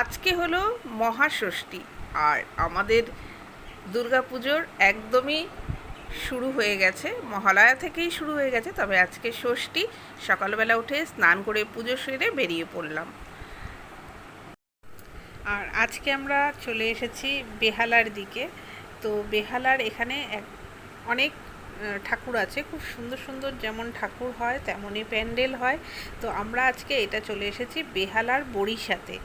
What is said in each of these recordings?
আজকে হলো মহাষষ্ঠী আর আমাদের দুর্গাপুজোর একদমই শুরু হয়ে গেছে, মহালয়া থেকেই শুরু হয়ে গেছে, তবে আজকে ষষ্ঠী। সকালবেলা উঠে স্নান করে পুজো সেরে বেরিয়ে পড়লাম। আর আজকে আমরা চলে এসেছি বেহালার দিকে। তো বেহালার এখানে এক অনেক ঠাকুর আছে। খুব সুন্দর সুন্দর যেমন ঠাকুর হয়, তেমনই প্যান্ডেল হয়। তো আমরা আজকে এটা চলে এসেছি বেহালার বড়িশাতে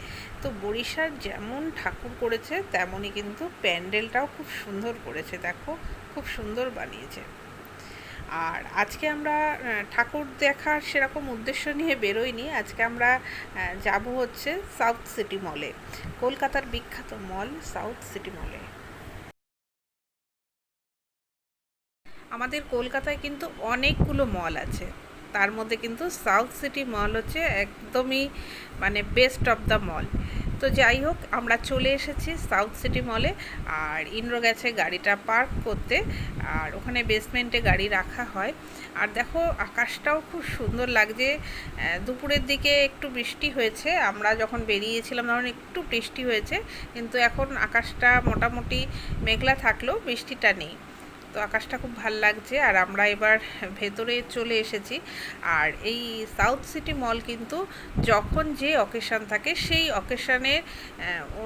তো বড়িশার যেমন ঠাকুর করেছে, তেমনই কিন্তু প্যান্ডেলটাও খুব সুন্দর করেছে, দেখো। খুব সুন্দর বানিয়েছে। আর আজকে আমরা ঠাকুর দেখার সেরকম উদ্দেশ্য নিয়ে বেরোইনি। আজকে আমরা যাব হচ্ছে সাউথ সিটি মলে কলকাতার বিখ্যাত মল সাউথ সিটি মলে আমাদের কলকাতায় কিন্তু অনেকগুলো মল আছে। তার মধ্যে কিন্তু সাউথ সিটি মল হচ্ছে একদমই মানে বেস্ট অফ দ্য মল তো যাই হোক, আমরা চলে এসেছি সাউথ সিটি মলে আর ইন্দ্র গেছে গাড়িটা পার্ক করতে, আর ওখানে বেসমেন্টে গাড়ি রাখা হয়। আর দেখো, আকাশটাও খুব সুন্দর লাগছে। দুপুরের দিকে একটু বৃষ্টি হয়েছে, আমরা যখন বেরিয়েছিলাম তখন একটু বৃষ্টি হয়েছে, কিন্তু এখন আকাশটা মোটামুটি মেঘলা থাকলেও বৃষ্টিটা নেই। তো আকাশটা খুব ভালো লাগছে আর আমরা এবার ভেতরে চলে এসেছি। আর এই সাউথ সিটি মল কিন্তু যখন যে অকেশান থাকে, সেই অকেশানের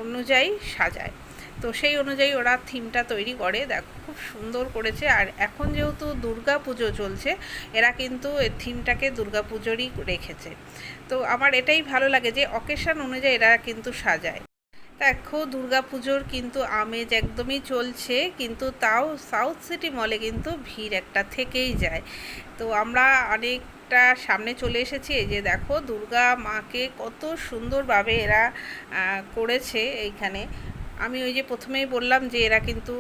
অনুযায়ী সাজায়। তো সেই অনুযায়ী ওরা থিমটা তৈরি করে। দেখো, খুব সুন্দর করেছে। আর এখন যেহেতু দুর্গা পুজো চলছে, এরা কিন্তু এই থিমটাকে দুর্গা পুজোরই রেখেছে। তো আমার এটাই ভালো লাগে যে অকেশান অনুযায়ী এরা কিন্তু সাজায়। দেখো, দুর্গাপুজোর কিন্তু আমেজ একদমই চলছে, কিন্তু তাও সাউথ সিটি মলে কিন্তু ভিড় একটা থেকেই যায়। তো আমরা অনেকটা সামনে চলে এসেছি যে দেখো, দুর্গা মাকে কত সুন্দরভাবে এরা করেছে এইখানে। আমি ওই যে প্রথমেই বললাম যে এরা কিন্তু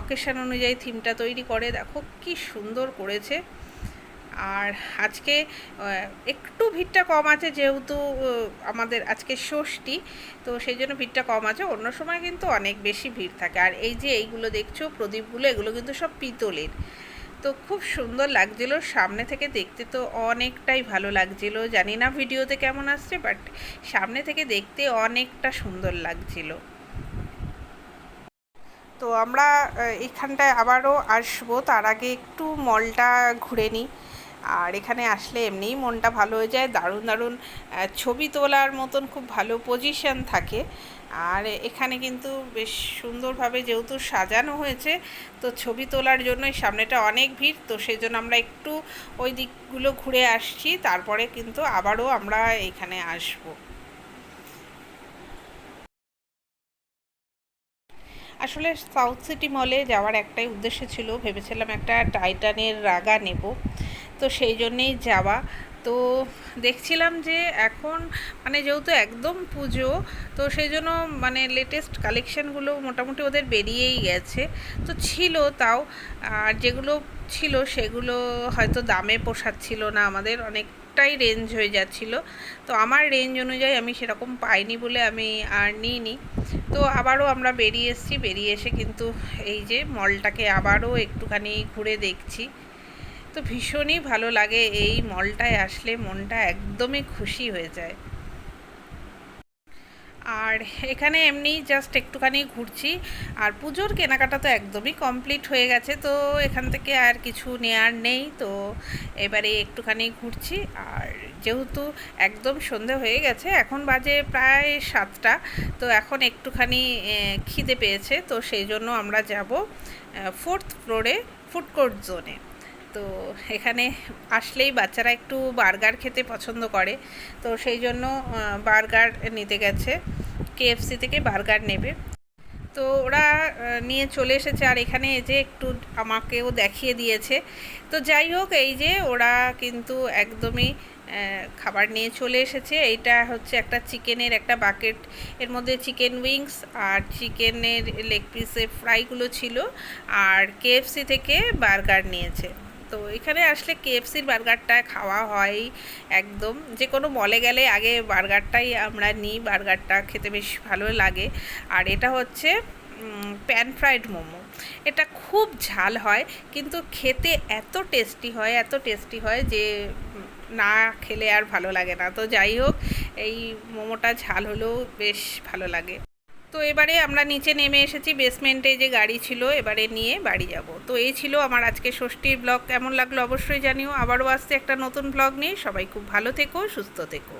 অকেশন অনুযায়ী থিমটা তৈরি করে, দেখো কি সুন্দর করেছে। আর আজকে একটু ভিড়টা কম আছে যেহেতু আমাদের আজকে ষষ্ঠী, তো সেই জন্য ভিড়টা কম আছে। অন্য সময় কিন্তু অনেক বেশি ভিড় থাকে। আর এই যে এইগুলো দেখছ, প্রদীপগুলো, এগুলো কিন্তু সব পিতলের। তো খুব সুন্দর লাগছিল। সামনে থেকে দেখতে তো অনেকটাই ভালো লাগছিল। জানি না ভিডিওতে কেমন আসছে, বাট সামনে থেকে দেখতে অনেকটা সুন্দর লাগছিল। তো আমরা এখানটায় আবারও আসব। তার আগে একটু মলটা ঘুরে নিই। আর এখানে আসলে এমনিই মনটা ভালো হয়ে যায়, দারুণ দারুণ ছবি তোলার মতন খুব ভালো পজিশন থাকে। আর এখানে কিন্তু বেশ সুন্দরভাবে যেহেতু সাজানো হয়েছে, তো ছবি তোলার জন্যই সামনেটা অনেক ভিড়, তো সেই জন্য আমরা একটু ওই দিকগুলো ঘুরে আসছি, তারপরে কিন্তু আবারও আমরা এখানে আসব। আসলে সাউথ সিটি মলে যাওয়ার একটাই উদ্দেশ্য ছিল, ভেবেছিলাম একটা টাইটানের রাগা নেব। তো সেই জন্যেই যাওয়া। তো দেখছিলাম যে এখন মানে যেহেতু একদম পুজো, তো সেই জন্য মানে লেটেস্ট কালেকশানগুলো মোটামুটি ওদের বেরিয়েই গেছে। তো ছিল তাও, আর যেগুলো ছিল সেগুলো হয়তো দামে পোষাচ্ছিল না, আমাদের অনেকটাই রেঞ্জ হয়ে যাচ্ছিল। তো আমার রেঞ্জ অনুযায়ী আমি সেরকম পাইনি বলে আমি আর নিইনি। তো আবারও আমরা বেরিয়ে এসেছি, বেরিয়ে এসে কিন্তু এই যে মলটাকে আবারও একটুখানি ঘুরে দেখছি। তো ভীষণই ভালো লাগে এই মলটায় আসলে মনটা একদমই খুশি হয়ে যায়। আর এখানে এমনি জাস্ট একটুখানি ঘুরছি। আর পুজোর কেনাকাটা তো একদমই কমপ্লিট হয়ে গেছে, তো এখান থেকে আর কিছু নেয়ার নেই, তো এবারে একটুখানি ঘুরছি। আর যেহেতু একদম সন্ধে হয়ে গেছে, এখন বাজে প্রায় সাতটা, তো এখন একটুখানি খিদে পেয়েছে, তো সেই জন্য আমরা যাব ফোর্থ ফ্লোরে ফুড কোর্ট জোনে তো এখানে আসলেই বাচ্চারা একটু বার্গার খেতে পছন্দ করে। তো সেই জন্য বার্গার নিতে গেছে। কেএফসি থেকে বার্গার নেবে। তো ওরা নিয়ে চলে এসেছে। আর এখানে এই যে একটু আমাকেও দেখিয়ে দিয়েছে। তো যাই হোক, এই যে ওরা কিন্তু একদমই খাবার নিয়ে চলে এসেছে। এইটা হচ্ছে একটা চিকেনের একটা বাকেট। এর মধ্যে চিকেন উইংস আর চিকেনের লেগ পিসের ফ্রাইগুলো ছিল। আর কেএফসি থেকে বার্গার নিয়েছে। তো এখানে আসলে কেএফসির বার্গারটা খাওয়া হয় একদম। যে কোনো মলে গেলে আগে বার্গারটাই আমরা নিই, বার্গারটা খেতে বেশ ভালো লাগে। আর এটা হচ্ছে প্যান ফ্রাইড মোমো। এটা খুব ঝাল হয়, কিন্তু খেতে এত টেস্টি হয়, এত টেস্টি হয় যে, না খেলে আর ভালো লাগে না। তো যাই হোক, এই মোমোটা ঝাল হলেও বেশ ভালো লাগে। তো এবারে আমরা নিচে নেমে এসেছি বেসমেন্টে যে গাড়ি ছিল, এবারে নিয়ে বাড়ি যাব। তো এই ছিল আমার আজকে ষষ্ঠীর ব্লগ কেমন লাগল অবশ্যই জানিও। আবারও আসছে একটা নতুন ব্লগ নিয়ে। সবাই খুব ভালো থেকো, সুস্থ থেকো।